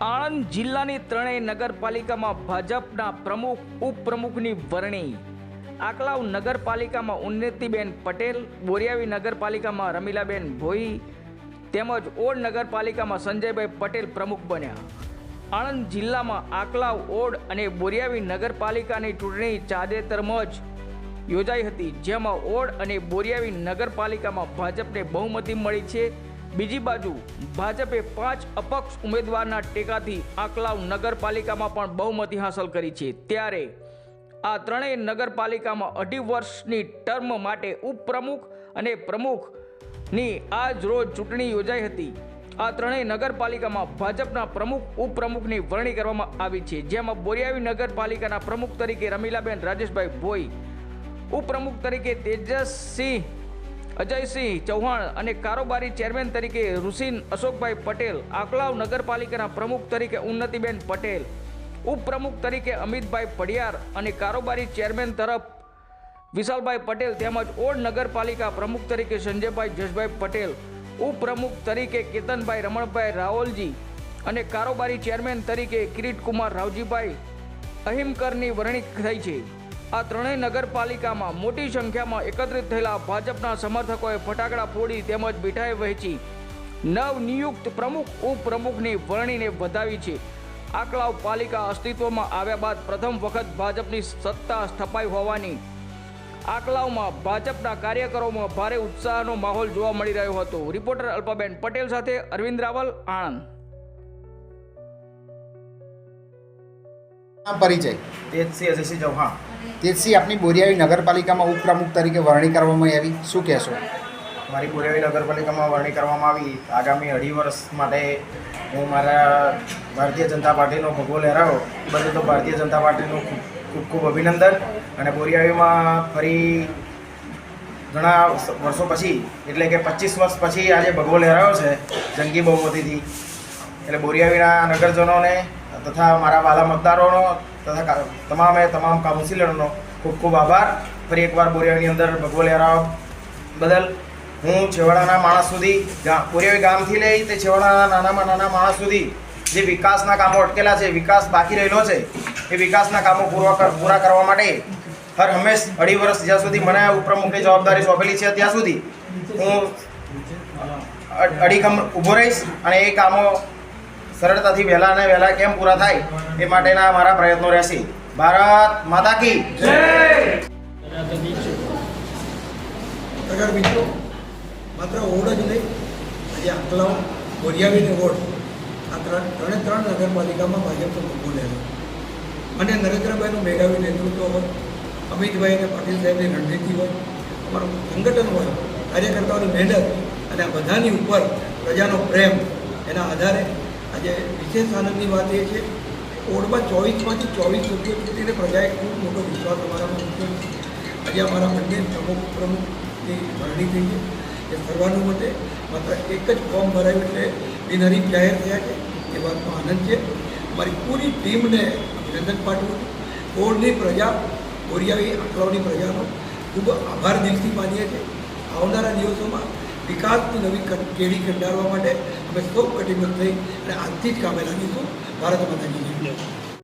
આણંદ જિલ્લાની ત્રણેય નગરપાલિકામાં ભાજપના પ્રમુખ, ઉપપ્રમુખની વરણી. આકલાવ નગરપાલિકામાં ઉન્નતિબેન પટેલ, બોરિયાવી નગરપાલિકામાં રમીલાબેન ભોઈ, તેમજ ઓડ નગરપાલિકામાં સંજયભાઈ પટેલ પ્રમુખ બન્યા. આણંદ જિલ્લામાં આકલાવ, ઓડ અને બોરિયાવી નગરપાલિકાની ચૂંટણી ચાદેતરમાં જ યોજાઈ હતી, જેમાં ઓડ અને બોરિયાવી નગરપાલિકામાં ભાજપને બહુમતી મળી છે. બીજી બાજુ, ભાજપે પાંચ અપક્ષ ઉમેદવારના ટેકાથી આકલાવ નગરપાલિકામાં પણ બહુમતી હાંસલ કરી છે. ત્યારે આ ત્રણેય નગરપાલિકામાં અઢી વર્ષની ટર્મ માટે ઉપપ્રમુખ અને પ્રમુખની આજ રોજ ચૂંટણી યોજાઈ હતી. આ ત્રણેય નગરપાલિકામાં ભાજપના પ્રમુખ, ઉપપ્રમુખની વરણી કરવામાં આવી છે. જેમાં બોરિયાવી નગરપાલિકાના પ્રમુખ તરીકે રમીલાબેન રાજેશભાઈ ભોઈ, ઉપપ્રમુખ તરીકે તેજસસિંહ અજયસિંહ ચૌહાણ અને કારોબારી ચેરમેન તરીકે ઋષિન અશોકભાઈ પટેલ, આકલાવ નગરપાલિકાના પ્રમુખ તરીકે ઉન્નતિબેન પટેલ, ઉપપ્રમુખ તરીકે અમિતભાઈ પડિયાર અને કારોબારી ચેરમેન તરફ વિશાલભાઈ પટેલ તેમજ ઓડ નગરપાલિકા પ્રમુખ તરીકે સંજયભાઈ જશભાઈ પટેલ, ઉપપ્રમુખ તરીકે કેતનભાઈ રમણભાઈ રાવલજી અને કારોબારી ચેરમેન તરીકે કિરીટકુમાર રાવજીભાઈ, અહિમકરની વરણી થઈ છે. આ ત્રણેય નગરપાલિકામાં મોટી સંખ્યામાં એકત્રિત થયેલા ભાજપના સમર્થકોએ ફટાકડા ફોડી તેમજ મીઠાઈ વહેંચી. નવનિયુક્ત પ્રમુખ ઉપપ્રમુખની વરણીને વધાવી છે. આકલાવ પાલિકા અસ્તિત્વમાં આવ્યા બાદ પ્રથમ વખત ભાજપની સત્તા સ્થપાઈ હોવાની આકલાવમાં ભાજપના કાર્યકરોમાં ભારે ઉત્સાહનો માહોલ જોવા મળી રહ્યો હતો. રિપોર્ટર અલ્પાબેન પટેલ સાથે અરવિંદ રાવલ આણંદ. પરિચય. તેજસિંહ અજયસિંહ ચૌહાણ. તેજસી આપની બોરિયાવી નગરપાલિકામાં ઉપપ્રમુખ તરીકે વરણી કરવામાં આવી. શું કહેશો? મારી બોરિયાવી નગરપાલિકામાં વરણી કરવામાં આવી. આગામી અઢી વર્ષ માટે હું મારા ભારતીય જનતા પાર્ટીનો ભગવો લહેરાવો બધું તો ભારતીય જનતા પાર્ટીનું ખૂબ ખૂબ અભિનંદન. અને બોરિયાવીમાં ફરી ઘણા વર્ષો પછી, એટલે કે પચીસ વર્ષ પછી આજે ભગવો લહેરાયો છે, જંગી બહુમતીથી. એટલે બોરિયાવીના નગરજનોને તથા મારા વાલા મતદારોનો તથા તમામે તમામ કાઉન્સિલરોનો ખૂબ ખૂબ આભાર. ફરી એકવાર બોરિયાની અંદર ભગવો લહેરાવા બદલ. હું છેવાડાના માણસ સુધી બોરિયાવી ગામથી લઈ તે છેવાડાના નાનામાં નાના માણસ સુધી જે વિકાસના કામો અટકેલા છે, વિકાસ બાકી રહેલો છે, એ વિકાસના કામો પૂરા પૂરા કરવા માટે હર હંમેશ અઢી વર્ષ જ્યાં સુધી મને ઉપપ્રમુખની જવાબદારી સોંપેલી છે, ત્યાં સુધી હું અડીખમ ઊભો રહીશ અને એ કામો સરળતાથી વહેલા અને વહેલા કેમ પૂરા થાય એ માટેના મારા પ્રયત્નો રહેશે. ભારત માતા કી અગર મિત્રો, માત્ર ઓડ જ નહીં, આજે આંકલાવ બોરિયાવીને ઓડ આ ત્રણ, ત્રણે ત્રણ નગરપાલિકામાં ભાજપનો ભૂગો લેલો અને નરેન્દ્રભાઈનું મેઘાવી નેતૃત્વ હોય, અમિતભાઈ અને પાટીલ સાહેબની રણનીતિ હોય, અમારું સંગઠન હોય, કાર્યકર્તાઓની મહેનત અને બધાની ઉપર પ્રજાનો પ્રેમ એના આધારે આજે વિશેષ આનંદની વાત એ છે ઓડમાં ચોવીસમાંથી ચોવીસ સભ્યો ચૂંટીને પ્રજાએ ખૂબ મોટો વિશ્વાસ અમારામાં મૂક્યો છે. આજે અમારા બંને પ્રમુખ પ્રમુખની વરણી થઈ છે. એ સર્વાનુમતે માત્ર એક જ ફોર્મ ભરાયું એટલે બિનહરીફ જાહેર થયા છે. એ વાતનો આનંદ છે. અમારી પૂરી ટીમને અભિનંદન પાઠવું બોર્ડની પ્રજા બોરિયાવી આંકડાઓની પ્રજાનો ખૂબ આભાર દિલથી માનીએ છીએ. આવનારા દિવસોમાં વિકાસની નવી કેડી કંડારવા માટે અમે સૌ કટિબદ્ધ થઈ અને આજથી જ કામે લાગીશું ભારત માતાની જય.